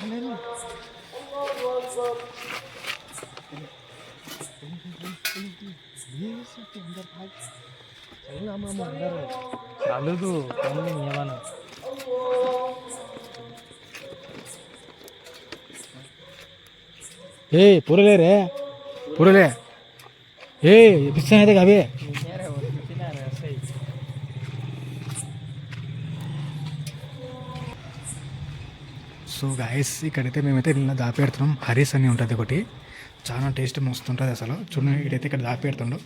하나님. 장난하면 안가를 나도 당연히 예만은 ಏಯ್ ಪುರಲೇ ರೇ ಪುರಲೇ ಏಯ್ ಬಿಸ್ತಾನೆ సో గాయస్ ఇక్కడైతే మేమైతే ఇలా దాపెడుతున్నాం. హరీస్ అని ఉంటుంది ఒకటి. చాలా టేస్ట్ మస్తుంటుంది అసలు. చూడండి ఇక్కడైతే ఇక్కడ దాపెడుతుండు.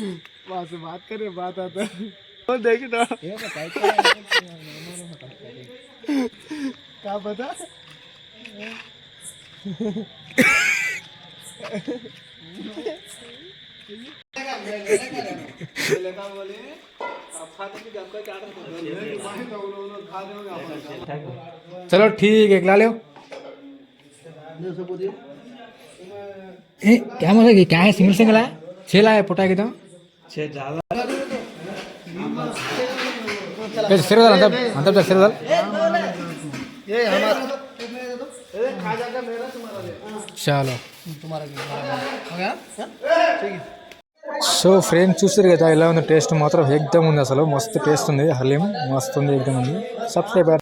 Hmm. वहाँ से बात करे बात आता है। तो देख ना। ये तो बताए क्या पता? चलो ठीक है ला लो। क्या मतलब क्या है सिंगल सिंगल है? छेला है पोटा एकदम సో ఫ్రేమ్ చూసారు కదా ఇలా ఉంది టేస్ట్ మాత్రం ఎగ్దమ్ ఉంది అసలు. మస్తు టేస్ట్ ఉంది హలీం. మస్తు ఉంది ఎగ్దమ్ ఉంది. సబ్స్క్రైబ్